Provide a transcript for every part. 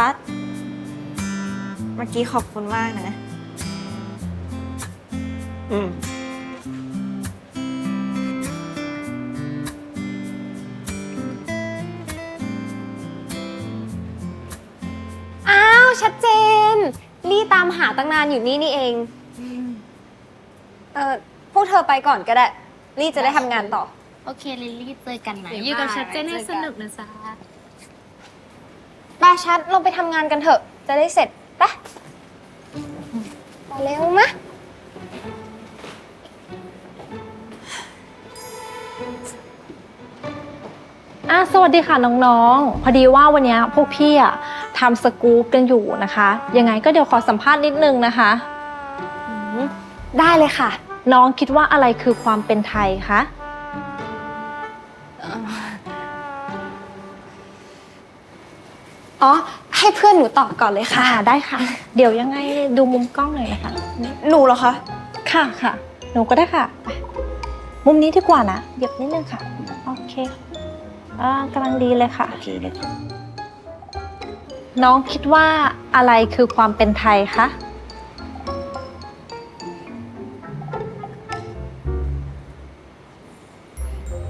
ชัด เมื่อกี้ขอบคุณมากนะ อืม อ้าว ชัดเจน ลี่ตามหาตั้งนานอยู่นี่นี่เอง เออพวกเธอไปก่อนก็ได้ ลี่จะได้ทำงานต่อ โอเคลิลลี่เจอกันนะเดี๋ยวอยู่กับบ่ายชัดเจนให้เจอกันสนุกนะจ๊ะ ไปชัดเราไปทำงานกันเถอะ จะได้เสร็จไปะไปเร็วมะ อะสวัสดีค่ะน้องๆ พอดีว่าวันนี้พวกพี่อะทำสกู๊ปกันอยู่นะคะ ยังไงก็เดี๋ยวขอสัมภาษณ์นิดนึงนะคะ ได้เลยค่ะ น้องคิดว่าอะไรคือความเป็นไทยคะ อ๋อ ให้เพื่อนหนูตอบก่อนเลยค่ะ ค่ะได้ค่ะ เดี๋ยวยังไงดูมุมกล้องหน่อยนะคะ หนูเหรอคะ ค่ะค่ะ หนูก็ได้ค่ะไปมุมนี้ดีกว่านะเหยียบนิดนึงค่ะ โอเคอ่ากำลังดีเลยค่ะ โอเคเลยน้องคิดว่าอะไรคือความเป็นไทยคะ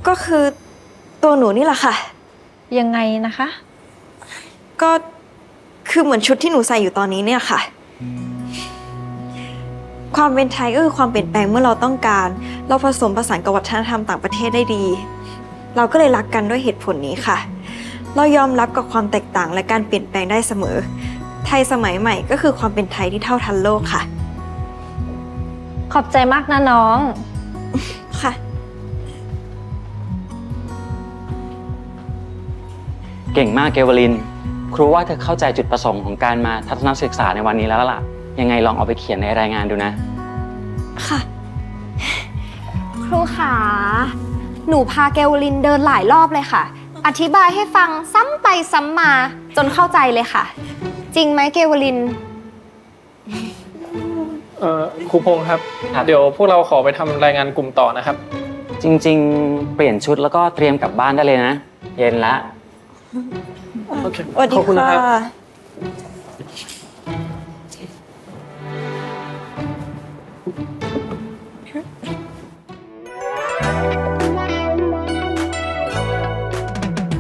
ก็คือตัวหนูนี่แหละค่ะ ยังไงนะคะ ก็คือเหมือนชุดที่หนูใส่อยู่ตอนนี้เนี่ยค่ะ ความเป็นไทยก็คือความเปลี่ยนแปลงเมื่อเราต้องการ เราผสมผสานกับวัฒนธรรมต่างประเทศได้ดี เราก็เลยรักกันด้วยเหตุผลนี้ค่ะ เรายอมรับกับความแตกต่างและการเปลี่ยนแปลงได้เสมอ ไทยสมัยใหม่ก็คือความเป็นไทยที่เท่าทันโลกค่ะ ขอบใจมากนะน้อง ค่ะ เก่งมากเกวลิน ครูว่าเธอเข้าใจจุดประสงค์ของการมาทัศนศึกษาในวันนี้แล้วล่ะ ยังไงลองเอาไปเขียนในรายงานดูนะ ค่ะ ครูขาหนูพาเกลลินเดินหลายรอบเลยค่ะ อธิบายให้ฟังซ้ำไปซ้ำมาจนเข้าใจเลยค่ะ จริงไหมเกลลิน เอ่อครูพงษ์ครับ ครับ เดี๋ยวพวกเราขอไปทำรายงานกลุ่มต่อนะครับ จริง ๆ เปลี่ยนชุดแล้วก็เตรียมกลับบ้านได้เลยนะ เย็นละ โอเคสวัสดีขอบคุณนะค่ะ ครับ